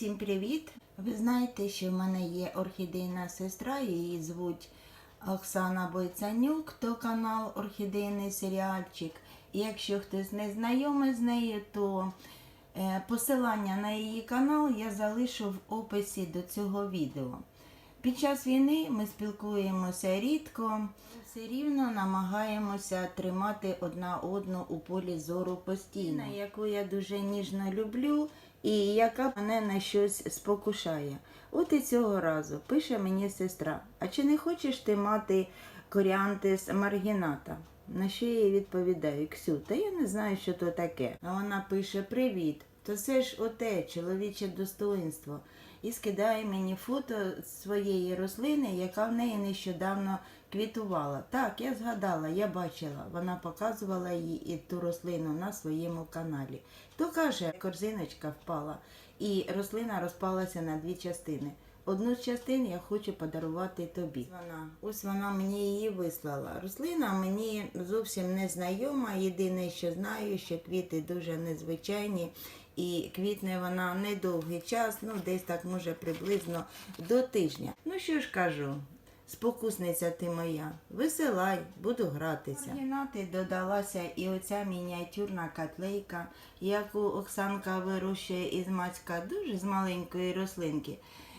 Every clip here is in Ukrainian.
усім привіт! Ви знаєте, що в мене є орхідейна сестра, її звуть Оксана Бойцанюк, то канал Орхідейний серіальчик. І якщо хтось не знайомий з нею, то е, посилання на її канал я залишу в описі до цього відео. Під час війни ми спілкуємося рідко, все рівно намагаємося тримати одна одну у полі зору постійно, яку я дуже ніжно люблю і яка мене на щось спокушає. От і цього разу пише мені сестра: А чи не хочеш ти мати коріантис маргіната? На що я їй відповідаю, Ксю, та я не знаю, що то таке. А вона пише: Привіт, то це ж оте чоловіче достоинство. І скидає мені фото своєї рослини, яка в неї нещодавно квітувала. Так, я згадала, я бачила. Вона показувала їй і ту рослину на своєму каналі. То каже, корзиночка впала, і рослина розпалася на дві частини. Одну з частин я хочу подарувати тобі. Вона, ось вона мені її вислала. Рослина мені зовсім не знайома. Єдине, що знаю, що квіти дуже незвичайні. І квітне вона недовгий час, ну десь так може приблизно до тижня. Ну що ж кажу, спокусниця ти моя, висилай, буду гратися. Маргінати додалася і оця мініатюрна котлейка, яку Оксанка вирощує із мацька дуже з маленької рослинки.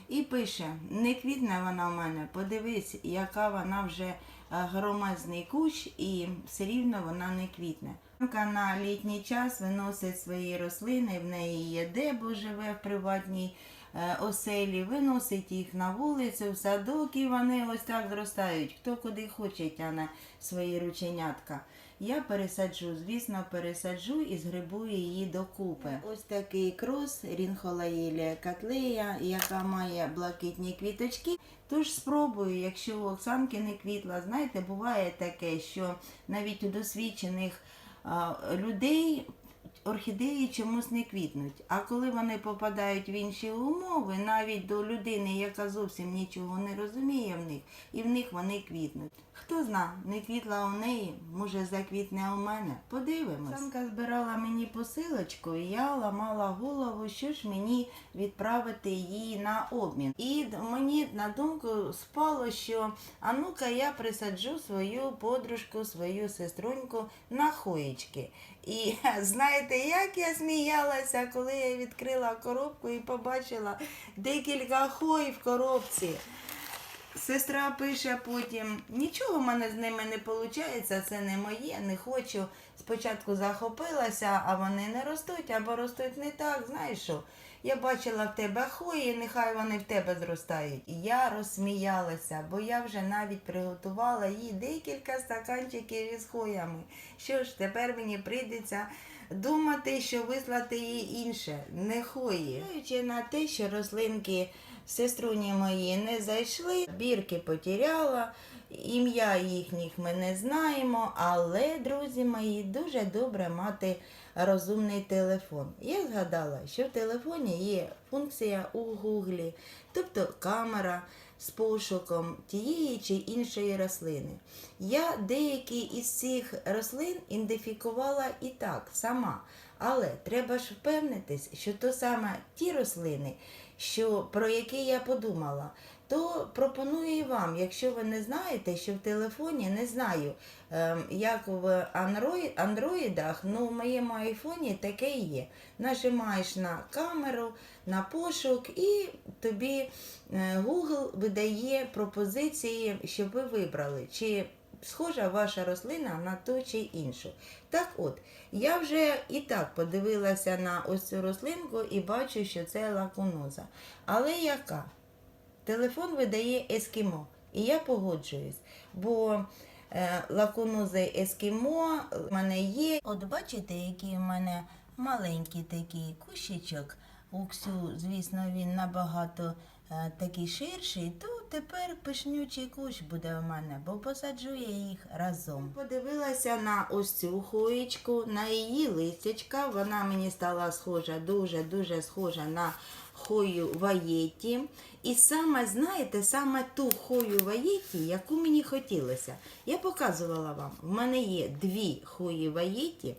І пише: не квітне вона в мене, подивись, яка вона вже е, громадний кущ, і все рівно вона не квітне. На літній час виносить свої рослини, в неї є дебо живе в приватній е, оселі, виносить їх на вулицю, в садок, і вони ось так зростають. Хто куди хоче тяне свої рученятка. Я пересаджу, звісно, пересаджу і згрибую її докупи. Ось такий крос рінхолаїлія котлея, яка має блакитні квіточки. Тож спробую, якщо у Оксанки не квітла, знаєте, буває таке, що навіть у досвідчених людей орхідеї чомусь не квітнуть. А коли вони попадають в інші умови, навіть до людини, яка зовсім нічого не розуміє в них, і в них вони квітнуть. Хто зна, не квітла у неї, може заквітне у мене. Подивимось. Самка збирала мені посилочку, і я ламала голову, що ж мені відправити її на обмін. І мені на думку спало, що а я присаджу свою подружку, свою сеструньку на хоєчки. І знаєте, як я сміялася, коли я відкрила коробку і побачила декілька хой в коробці. Сестра пише потім, нічого в мене з ними не виходить, це не моє, не хочу. Спочатку захопилася, а вони не ростуть або ростуть не так. Знаєш що? Я бачила в тебе хої, нехай вони в тебе зростають. І я розсміялася, бо я вже навіть приготувала їй декілька стаканчиків із хоями. Що ж, тепер мені прийдеться думати, що вислати їй інше, не хої. Зважаючи на те, що рослинки сеструні мої не зайшли, бірки потеряла, ім'я їхніх ми не знаємо, але, друзі мої, дуже добре мати розумний телефон. Я згадала, що в телефоні є функція у Гуглі, тобто камера з пошуком тієї чи іншої рослини. Я деякі із цих рослин ідентифікувала і так сама. Але треба ж впевнитись, що то саме ті рослини, що, про які я подумала, то пропоную і вам, якщо ви не знаєте, що в телефоні не знаю, ем, як в андроїд, андроїдах, ну в моєму айфоні таке є. Нажимаєш на камеру, на пошук, і тобі е, Google видає пропозиції, щоб ви вибрали, чи схожа ваша рослина на ту чи іншу. Так от, я вже і так подивилася на ось цю рослинку і бачу, що це лакуноза. Але яка? Телефон видає ескімо, і я погоджуюсь, бо е, лакунузи ескімо в мене є. От бачите, який в мене маленький такий кущичок. У Ксю, звісно, він набагато е, такий ширший, то тепер пишнючий кущ буде в мене, бо посаджу я їх разом. Подивилася на ось цю хоєчку, на її листячка. Вона мені стала схожа, дуже-дуже схожа на хою ваєті. І саме, знаєте, саме ту хою ваєті, яку мені хотілося. Я показувала вам. В мене є дві хої ваєті.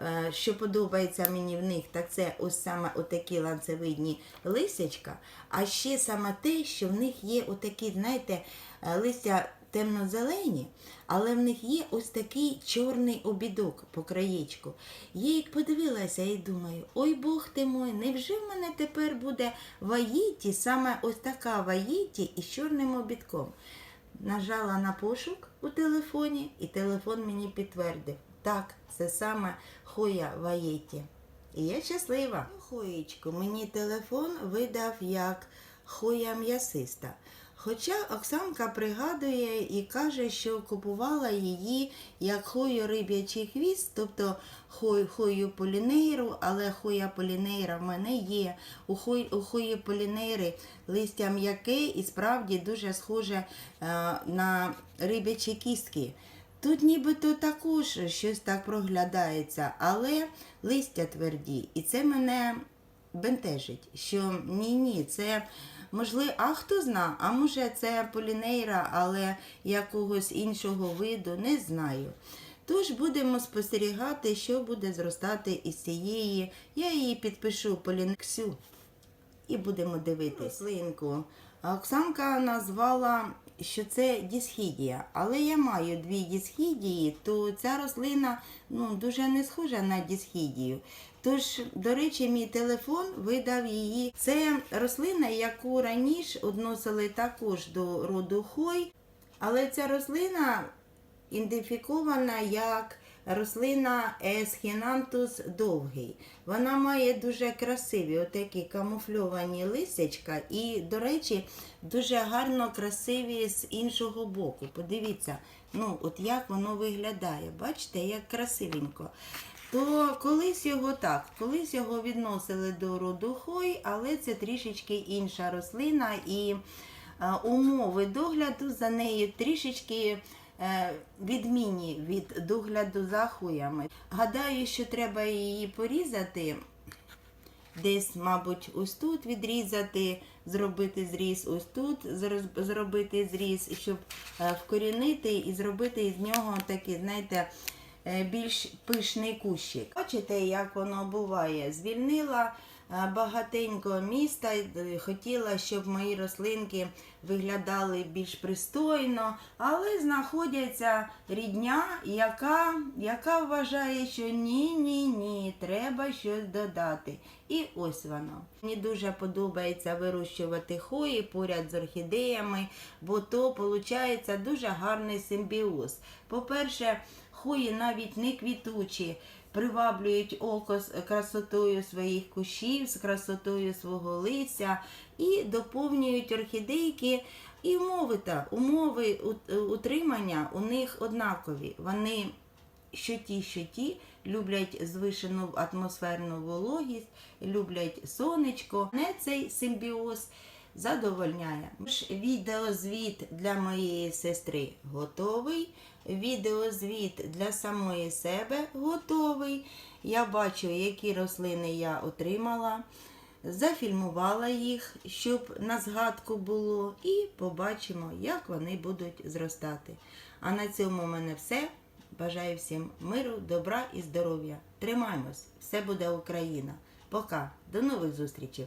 Е, Що подобається мені в них, так це ось саме отакі ланцевидні лисячка. А ще саме те, що в них є отакі, знаєте, е, листя темно-зелені, але в них є ось такий чорний обідок по краєчку. Я як подивилася і думаю, ой Бог ти мой, невже в мене тепер буде ваїті, саме ось така ваїті із чорним обідком? Нажала на пошук у телефоні, і телефон мені підтвердив. Так, це саме Хоя Ваєті. І я щаслива. Хоєчку, мені телефон видав як Хоя м'ясиста. Хоча Оксанка пригадує і каже, що купувала її як хою риб'ячий хвіст, тобто хой, хою полінейру, але хоя полінейра в мене є. У, хой, у хої полінейри листя м'яке і справді дуже схоже е, на риб'ячі кістки. Тут нібито також щось так проглядається, але листя тверді. І це мене бентежить, що ні-ні, це можливо, а хто зна, а може це полінейра, але якогось іншого виду, не знаю. Тож будемо спостерігати, що буде зростати із цієї. Я її підпишу полінксю і будемо дивитись. Рослинку. Оксанка назвала, що це дісхідія, але я маю дві дісхідії, то ця рослина ну, дуже не схожа на дісхідію. Тож, до речі, мій телефон видав її. Це рослина, яку раніше відносили також до роду хой, але ця рослина ідентифікована як рослина Есхінантус довгий. Вона має дуже красиві отакі камуфльовані листячка і, до речі, дуже гарно красиві з іншого боку. Подивіться, ну от як воно виглядає. Бачите, як красивенько. То колись його так, колись його відносили до роду хой, але це трішечки інша рослина і е, умови догляду за нею трішечки е, відмінні від догляду за хуями. Гадаю, що треба її порізати. Десь, мабуть, ось тут відрізати, зробити зріз, ось тут зробити зріз, щоб е, вкорінити і зробити із нього такий, знаєте, більш пишний кущик. Бачите, як воно буває? Звільнила е, багатенько міста, е, хотіла, щоб мої рослинки виглядали більш пристойно, але знаходиться рідня, яка, яка вважає, що ні, ні, ні, треба щось додати. І ось воно. Мені дуже подобається вирощувати хої поряд з орхідеями, бо то виходить дуже гарний симбіоз. По-перше, хої навіть не квітучі, приваблюють око з красотою своїх кущів, з красотою свого листя і доповнюють орхідейки. І умови та умови утримання у них однакові. Вони що ті, що ті люблять звишену атмосферну вологість, люблять сонечко. Не цей симбіоз задовольняє. Відеозвіт для моєї сестри готовий. Відеозвіт для самої себе готовий. Я бачу, які рослини я отримала. Зафільмувала їх, щоб на згадку було, і побачимо, як вони будуть зростати. А на цьому в мене все. Бажаю всім миру, добра і здоров'я. Тримаємось! Все буде Україна. Пока, до нових зустрічей!